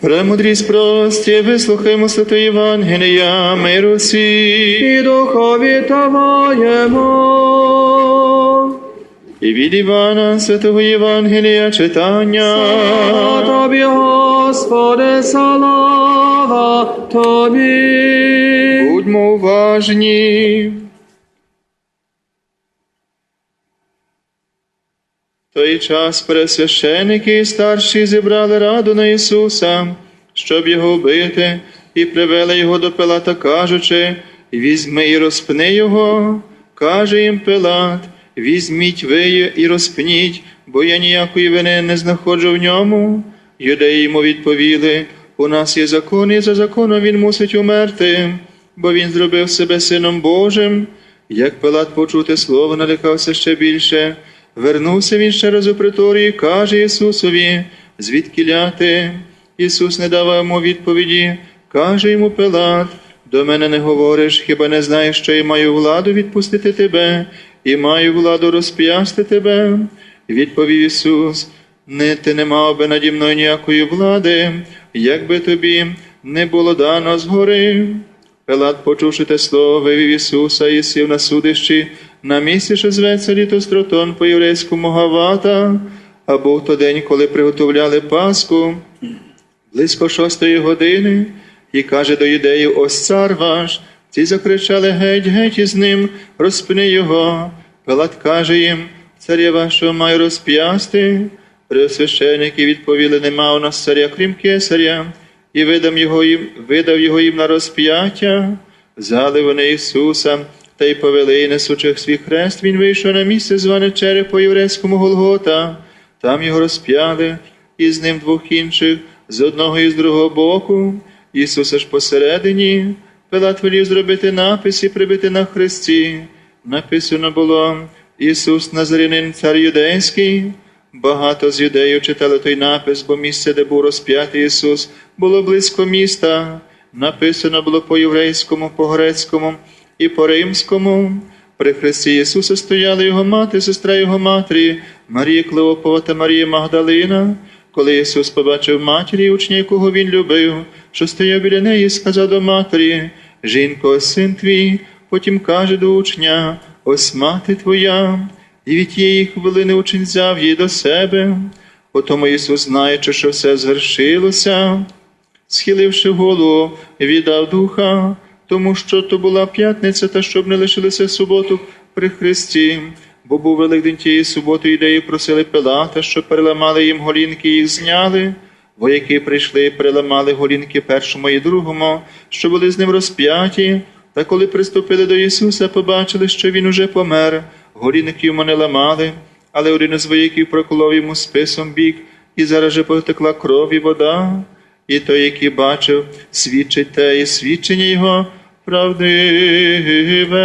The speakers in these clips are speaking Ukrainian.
Премудрість прості, вислухаймо святої Євангелія, миру всі. і духові твоєму. І від Івана святого Євангелія читання. А тобі, Господи, слава тобі. Будьмо уважні. Той час пересвященики і старші зібрали раду на Ісуса, щоб його вбити, і привели його до Пилата, кажучи, візьми і розпни його. Каже їм Пилат, візьміть ви і розпніть, бо я ніякої вини не знаходжу в ньому. Юдеї йому відповіли, у нас є закон, і за законом він мусить умерти, бо він зробив себе сином Божим. Як Пилат почув те слово, налякався ще більше. Вернувся він ще раз у приторію каже Ісусові, звідки ляти? Ісус не давав йому відповіді, каже йому Пилат, до мене не говориш, хіба не знаєш, що я маю владу відпустити тебе і маю владу розп'ясти тебе? Відповів Ісус, не ти не мав би наді мною ніякої влади, якби тобі не було дано згори. Пилат, почувши те слово, вивів Ісуса і сів на судищі, на місці, що зветься літостротон по єврейському Гавата, а був то день, коли приготовляли Пасху, близько шостої години, і каже до юдеїв, ось цар ваш. Ці закричали геть, геть із ним, розпни його. Пилат каже їм, царя вашого маю розп'ясти. Преосвященники відповіли, нема у нас царя, крім кесаря, і видав його їм, видав його їм на розп'яття. Взяли вони Ісуса та й повели, несучих свій хрест, він вийшов на місце, зване череп по єврейському Голгота. Там його розп'яли, і з ним двох інших, з одного і з другого боку. Ісуса ж посередині. Пилат велів зробити напис і прибити на хресті. Написано було Ісус Назарянин, цар юдейський. Багато з юдеїв читали той напис, бо місце, де був розп'ятий Ісус, було близько міста. Написано було по-єврейському, по-грецькому і по-римському. При хресті Ісуса стояли його мати, сестра його матері, Марія Клеопова та Марія Магдалина. Коли Ісус побачив матері, учня, якого він любив, що стояв біля неї, сказав до матері: Жінко, син твій, потім каже до учня, ось мати твоя. І від тієї хвилини учень взяв її до себе. Потому Ісус, знаючи, що все звершилося, схиливши голову, віддав духа, тому що то була п'ятниця, та щоб не лишилися суботу при Христі. Бо був великдень тієї суботи, юдеї просили Пилата, щоб переламали їм голінки, і їх зняли. Вояки прийшли і переламали голінки першому і другому, що були з ним розп'яті. Та коли приступили до Ісуса, побачили, що Він уже помер. Голінки йому не ламали, але один із вояків проколов йому списом бік, і зараз же потекла кров і вода. І той, який бачив, свідчить те, і свідчення його правдиве.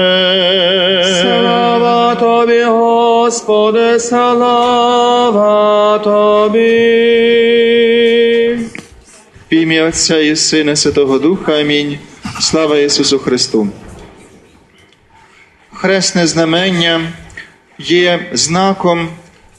Слава тобі, Господи, слава тобі. В ім'я Отця і Сина Святого Духа. Амінь. Слава Ісусу Христу. Хресне знамення є знаком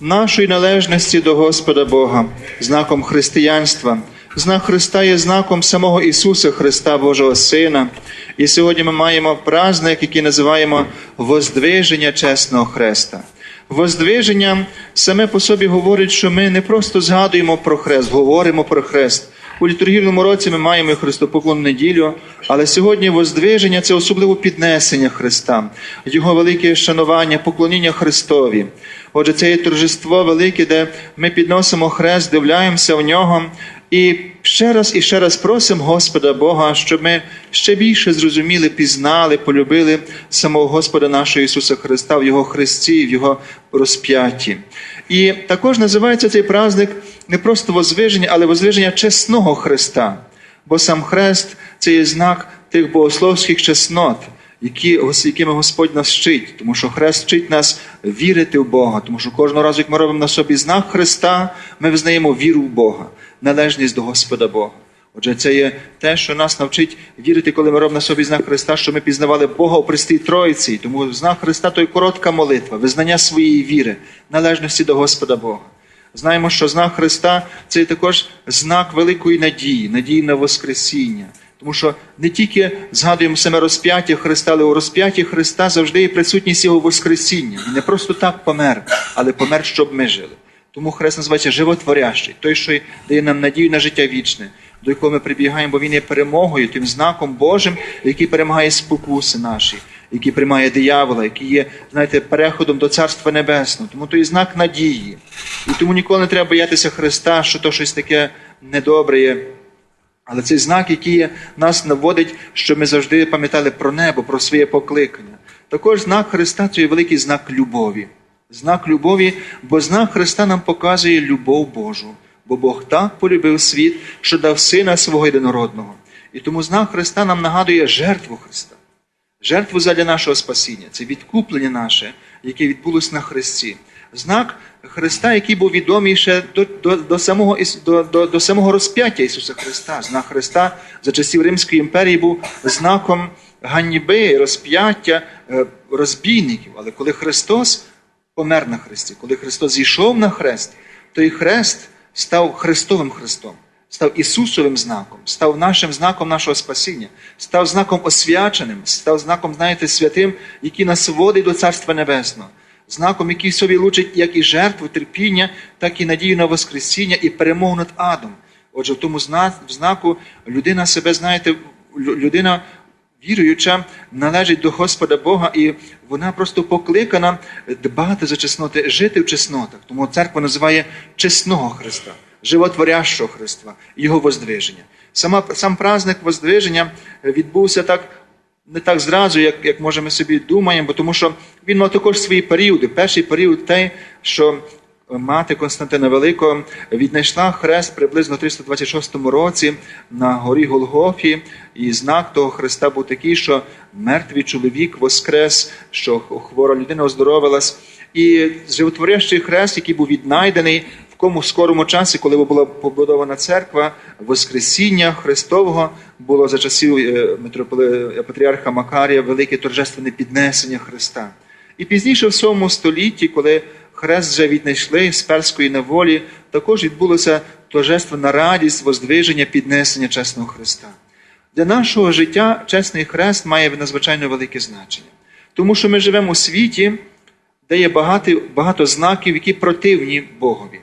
нашої належності до Господа Бога, знаком християнства. Знак Христа є знаком самого Ісуса Христа, Божого Сина. І сьогодні ми маємо праздник, який називаємо Воздвиження чесного Хреста. Воздвиження саме по собі говорить, що ми не просто згадуємо про хрест, говоримо про хрест. У літургійному році ми маємо Христопоклонну неділю, але сьогодні воздвиження це особливо піднесення Христа, Його велике шанування, поклоніння Христові. Отже, це є торжество велике, де ми підносимо хрест, дивляємося в нього і ще раз і ще раз просимо Господа Бога, щоб ми ще більше зрозуміли, пізнали, полюбили самого Господа нашого Ісуса Христа в Його Христі, в Його розп'ятті. І також називається цей праздник не просто возвиження, але возвиження чесного Христа. Бо сам хрест це є знак тих богословських чеснот, які, якими Господь нас вчить, тому що хрест вчить нас вірити в Бога, тому що кожного разу, як ми робимо на собі знак Христа, ми визнаємо віру в Бога, належність до Господа Бога. Отже, це є те, що нас навчить вірити, коли ми робимо на собі знак Христа, що ми пізнавали Бога у Престій Троїці. Тому знак Христа то й коротка молитва, визнання своєї віри, належності до Господа Бога. знаємо, що знак Христа це також знак великої надії, надії на Воскресіння. Тому що не тільки згадуємо саме розп'яття Христа, але у розп'ятті Христа завжди є присутність Його Воскресіння. Він не просто так помер, але помер, щоб ми жили. Тому Хрест називається животворящий, той, що дає нам надію на життя вічне, до якого ми прибігаємо, бо він є перемогою, тим знаком Божим, який перемагає спокуси наші, який приймає диявола, який є, знаєте, переходом до Царства Небесного. Тому то є знак надії. І тому ніколи не треба боятися Христа, що то щось таке недобре є. Але цей знак, який нас наводить, щоб ми завжди пам'ятали про небо, про своє покликання. Також знак Христа це є великий знак любові. Знак любові, бо знак Христа нам показує любов Божу. Бо Бог так полюбив світ, що дав сина свого єдинородного. І тому знак Христа нам нагадує жертву Христа. Жертву задля нашого спасіння. Це відкуплення наше, яке відбулось на Христі. Знак Христа, який був відомий ще до, до, до, самого, до, до, до самого розп'яття Ісуса Христа. Знак Христа за часів Римської імперії був знаком ганьби, розп'яття е, розбійників. Але коли Христос помер на Христі, коли Христос зійшов на хрест, той хрест став Христовим Христом, став Ісусовим знаком, став нашим знаком нашого спасіння, став знаком освяченим, став знаком, знаєте, святим, який нас водить до Царства Небесного, знаком, який собі лучить як і жертву, терпіння, так і надію на Воскресіння і перемогу над адом. Отже, в тому знаку людина себе, знаєте, людина віруюча належить до Господа Бога, і вона просто покликана дбати за чесноти, жити в чеснотах. Тому церква називає чесного Христа, животворящого Христа, Його воздвиження. Сама, сам праздник воздвиження відбувся так. Не так зразу, як, як може ми собі думаємо, тому що він мав також свої періоди. Перший період той, що мати Константина Великого віднайшла хрест приблизно в 326 році на горі Голгофі, і знак того хреста був такий, що мертвий чоловік воскрес, що хвора людина оздоровилась. І животворящий хрест, який був віднайдений в кому скорому часі, коли була побудована церква, Воскресіння Христового було за часів е, митрополи- патріарха Макарія велике торжественне піднесення Христа. І пізніше, в 7 столітті, коли хрест вже віднайшли з перської неволі, також відбулося торжественна радість, воздвиження, піднесення чесного Христа. Для нашого життя чесний хрест має надзвичайно велике значення. Тому що ми живемо у світі, де є багато, багато знаків, які противні Богові.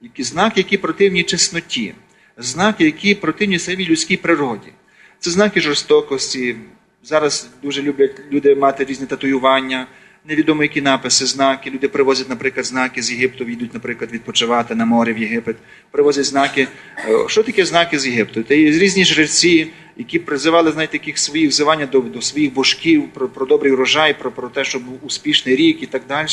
Які знаки, які противні чесноті, знаки, які противні самій людській природі. Це знаки жорстокості. Зараз дуже люблять люди мати різні татуювання, невідомо які написи, знаки. Люди привозять, наприклад, знаки з Єгипту, їдуть, наприклад, відпочивати на море в Єгипет. Привозять знаки. Е, Що таке знаки з Єгипту? Є різні жреці, які призивали, знаєте, таких своїх взивання до, до своїх божків, про, про добрий урожай, про, про те, щоб був успішний рік і так далі.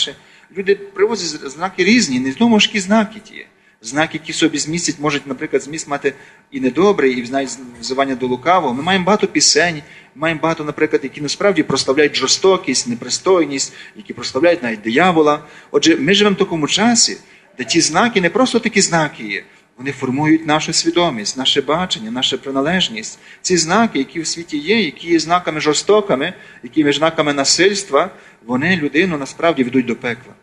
Люди привозять знаки різні, не знову ж знаки ті. Знаки, які собі змістять, можуть, наприклад, зміст мати і недобрий, і навіть взивання до лукавого. Ми маємо багато пісень, маємо багато, наприклад, які насправді прославляють жорстокість, непристойність, які прославляють навіть диявола. Отже, ми живемо в такому часі, де ті знаки не просто такі знаки є, вони формують нашу свідомість, наше бачення, нашу приналежність. Ці знаки, які в світі є, які є знаками жорстокими, які є знаками насильства, вони людину насправді ведуть до пекла.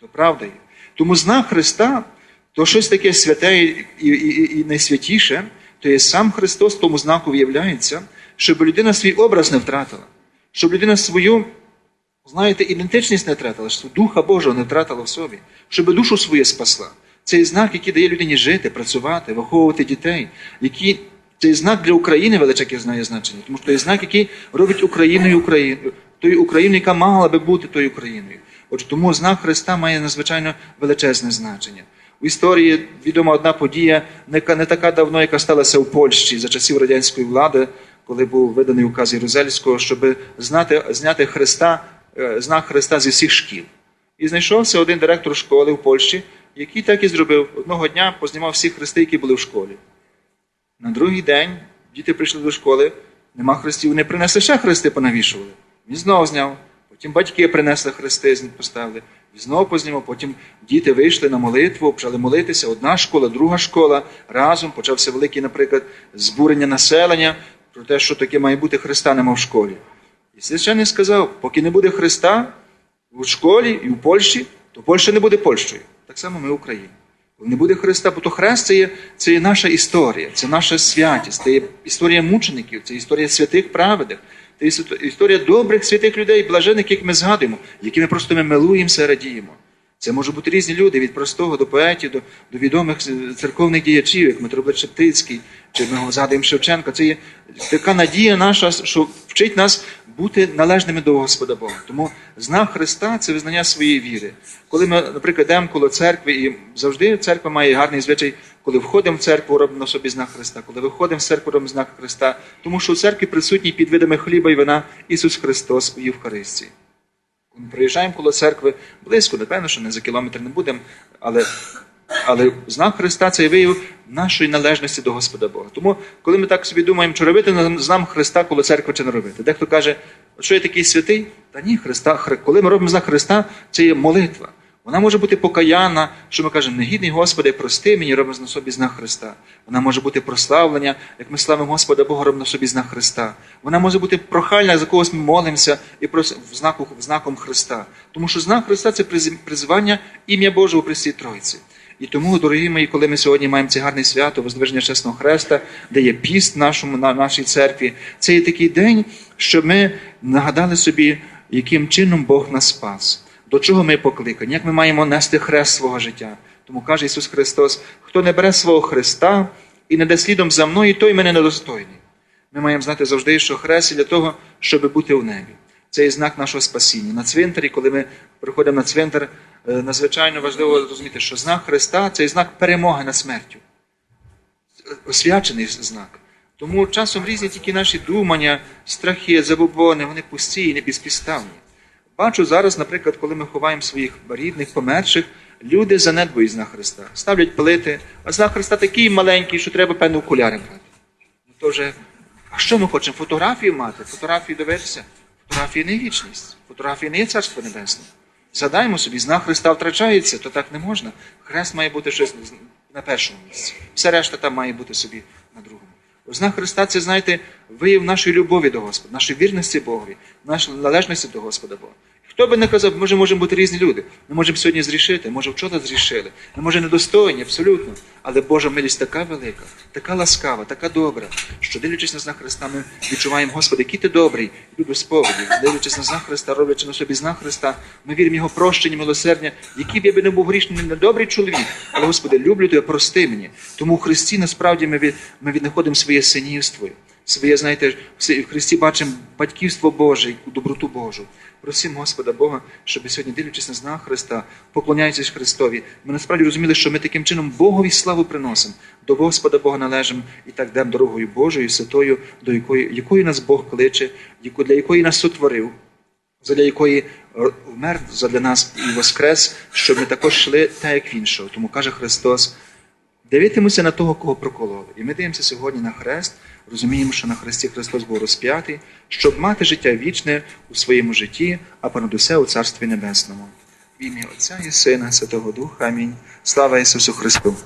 То правда є. Тому знак Христа то щось таке святе і, і, і, найсвятіше, то є сам Христос тому знаку виявляється, щоб людина свій образ не втратила, щоб людина свою, знаєте, ідентичність не втратила, щоб Духа Божого не втратила в собі, щоб душу свою спасла. Цей знак, який дає людині жити, працювати, виховувати дітей, який цей знак для України величезне знає значення, тому що це знак, який робить Україною Україну, тою Україною, яка мала би бути тою Україною. Отже, тому знак Христа має надзвичайно величезне значення. У історії відома одна подія, не не така давно, яка сталася у Польщі за часів радянської влади, коли був виданий указ Єрузельського, щоб знати, зняти Христа, е, знак Христа зі всіх шкіл. І знайшовся один директор школи в Польщі, який так і зробив. Одного дня познімав всі хрести, які були в школі. На другий день діти прийшли до школи, нема хрестів, вони принесли ще хрести, понавішували. Він знову зняв. Потім батьки принесли хрести, поставили. І знову познімав. Потім діти вийшли на молитву, почали молитися. Одна школа, друга школа. Разом почався великий, наприклад, збурення населення про те, що таке має бути Христа нема в школі. І священник сказав, поки не буде Христа в школі і в Польщі, то Польща не буде Польщею. Так само ми в Україні. Коли не буде Христа, бо то хрест це є, це є наша історія, це наша святість, це є історія мучеників, це історія святих праведних, історія добрих святих людей, блажених, яких ми згадуємо, якими просто ми милуємося, радіємо. Це можуть бути різні люди, від простого до поетів, до, до відомих церковних діячів, як Митрополит Шептицький, чи ми згадуємо Шевченка. Це є така надія наша, що вчить нас бути належними до Господа Бога. Тому знак Христа це визнання своєї віри. Коли ми, наприклад, йдемо коло церкви, і завжди церква має гарний звичай, коли входимо в церкву, робимо собі знак Христа, коли виходимо з церкви, робимо знак Христа, тому що у церкві присутній під видами хліба і вина Ісус Христос у Євхаристії. Ми приїжджаємо коло церкви близько, напевно, що не за кілометр не будемо, але, але знак Христа це вияв нашої належності до Господа Бога. Тому, коли ми так собі думаємо, чи робити нам- знак Христа коло церкви, чи не робити. Дехто каже, що я такий святий? Та ні, Христа, Хри- коли ми робимо знак Христа, це є молитва. Вона може бути покаянна, що ми кажемо, негідний Господи, прости мені, робимо на собі знак Христа. Вона може бути прославлення, як ми славимо Господа Бога, робимо на собі знак Христа. Вона може бути прохальна, за когось ми молимося і прос- в знаку, знаком Христа. Тому що знак Христа це приз- призвання ім'я Божого при Святій Тройці. І тому, дорогі мої, коли ми сьогодні маємо це гарне свято, Воздвиження Чесного Хреста, де є піст нашому, на нашій церкві, це є такий день, щоб ми нагадали собі, яким чином Бог нас спас, до чого ми покликані, як ми маємо нести хрест свого життя. Тому каже Ісус Христос: хто не бере свого Христа і не йде слідом за мною, той мене недостойний. Ми маємо знати завжди, що хрест є для того, щоб бути у небі. Це є знак нашого спасіння. На цвинтарі, коли ми приходимо на цвинтар, е, надзвичайно важливо розуміти, що знак Христа це є знак перемоги над смертю. Освячений знак. Тому часом різні тільки наші думання, страхи, забобони, вони пусті і не безпідставні. Бачу зараз, наприклад, коли ми ховаємо своїх рідних, померших, люди занедбують знак Христа, ставлять плити, а знак Христа такий маленький, що треба певно окуляри брати. Ну то вже, а що ми хочемо? Фотографію мати? Фотографію дивитися? Фотографія не вічність, фотографія не є царство небесне. Згадаємо собі, знак Христа втрачається, то так не можна. Хрест має бути щось на першому місці. Все решта там має бути собі на другому. Знак Христа це, знаєте, вияв нашої любові до Господа, нашої вірності Богові, нашої належності до Господа Бога. Хто би не казав, може, можемо бути різні люди. Ми можемо сьогодні зрішити, може вчора зрішили. Ми може недостойні, абсолютно. Але Божа милість така велика, така ласкава, така добра, що дивлячись на знак Христа, ми відчуваємо, Господи, який ти добрий, і без сповіді. Дивлячись на знак Христа, роблячи на собі знак Христа, ми віримо Його прощення, милосердя, який б я би не був грішний, не добрий чоловік. Але, Господи, люблю тебе, прости мені. Тому у Христі насправді ми, від, ми віднаходимо своє синівство. Своє, знаєте, в Христі бачимо батьківство Боже, доброту Божу. Просимо Господа Бога, щоб сьогодні, дивлячись на знак Христа, поклоняючись Христові, ми насправді розуміли, що ми таким чином Богові славу приносимо, до Господа Бога належимо і так йдемо дорогою Божою, святою, до якої, якої нас Бог кличе, для якої нас сотворив, задля якої е, вмер задля нас і воскрес, щоб ми також йшли так, як він йшов. Тому каже Христос, дивитимуся на того, кого прокололи. І ми дивимося сьогодні на хрест, розуміємо, що на хресті Христос був розп'ятий, щоб мати життя вічне у своєму житті, а понад усе у Царстві Небесному. В ім'я Отця і Сина, Святого Духа. Амінь. Слава Ісусу Христу!